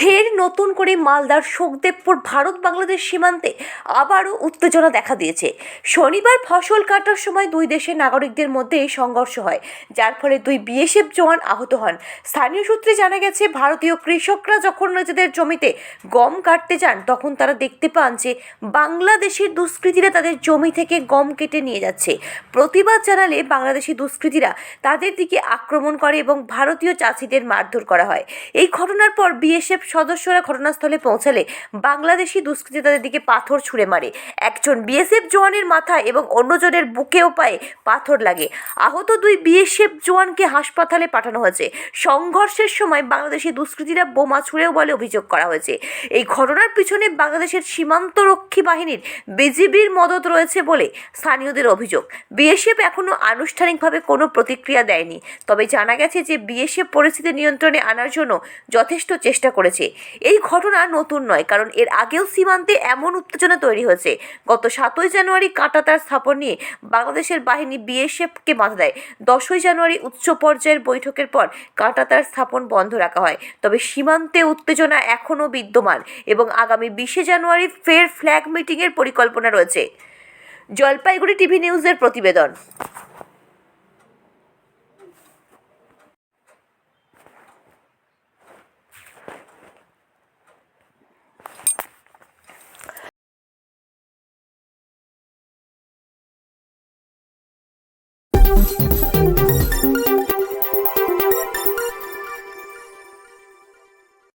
ফের নতুন করে মালদার শোকদেবপুর ভারত বাংলাদেশ সীমান্তে আবারও উত্তেজনা দেখা দিয়েছে। শনিবার ফসল কাটার সময় দুই দেশের নাগরিকদের মধ্যে সংঘর্ষ হয়, যার ফলে দুই বিএসএফ জওয়ান আহত হন। স্থানীয় সূত্রে জানা গেছে, ভারতীয় কৃষকরা যখন নিজেদের জমিতে গম কাটতে যান, তখন তারা দেখতে পান যে বাংলাদেশের দুষ্কৃতীরা তাদের জমি থেকে গম কেটে নিয়ে যাচ্ছে। প্রতিবাদ জানালে বাংলাদেশি দুষ্কৃতীরা তাদের দিকে আক্রমণ করে এবং ভারতীয় চাষিদের মারধর করা হয়। এই ঘটনার পর বিএসএফ সদস্যরা ঘটনাস্থলে পৌঁছালে বাংলাদেশি দুষ্কৃতী তাদের দিকে পাথর ছুঁড়ে মারে। একজন বিএসএফ জওয়ানের মাথায় এবং অন্যজনের বুকেও পায়ে পাথর লাগে। আহত দুই বিএসএফ জওয়ানকে হাসপাতালে পাঠানো হয়েছে। সংঘর্ষের সময় বাংলাদেশি দুষ্কৃতীরা বোমা ছুঁড়েও বলে অভিযোগ করা হয়েছে। এই ঘটনার পিছনে বাংলাদেশের সীমান্তরক্ষী বাহিনীর বিজিবির মদত রয়েছে বলে স্থানীয়দের অভিযোগ। বিএসএফ এখনও আনুষ্ঠানিকভাবে কোনো প্রতিক্রিয়া দেয়নি। তবে জানা গেছে যে বিএসএফ পরিস্থিতি নিয়ন্ত্রণে আনার জন্য যথেষ্ট চেষ্টা করেছে। এই ঘটনা নতুন নয়, কারণ এর আগেও সীমান্তে এমন উত্তেজনা তৈরি হয়েছে। গত সাতই জানুয়ারি কাঁটাতার স্থাপন নিয়ে বাংলাদেশের বাহিনী বিএসএফকে বাধা দেয়। দশই জানুয়ারি উচ্চ পর্যায়ের বৈঠকের পর কাঁটাতার স্থাপন বন্ধ রাখা হয়। তবে সীমান্তে উত্তেজনা এখনও বিদ্যমান এবং আগামী বিশে জানুয়ারি ফের ফ্ল্যাগ মিটিংয়ের পরিকল্পনা রয়েছে। জলপাইগুড়ি টিভি নিউজের প্রতিবেদন।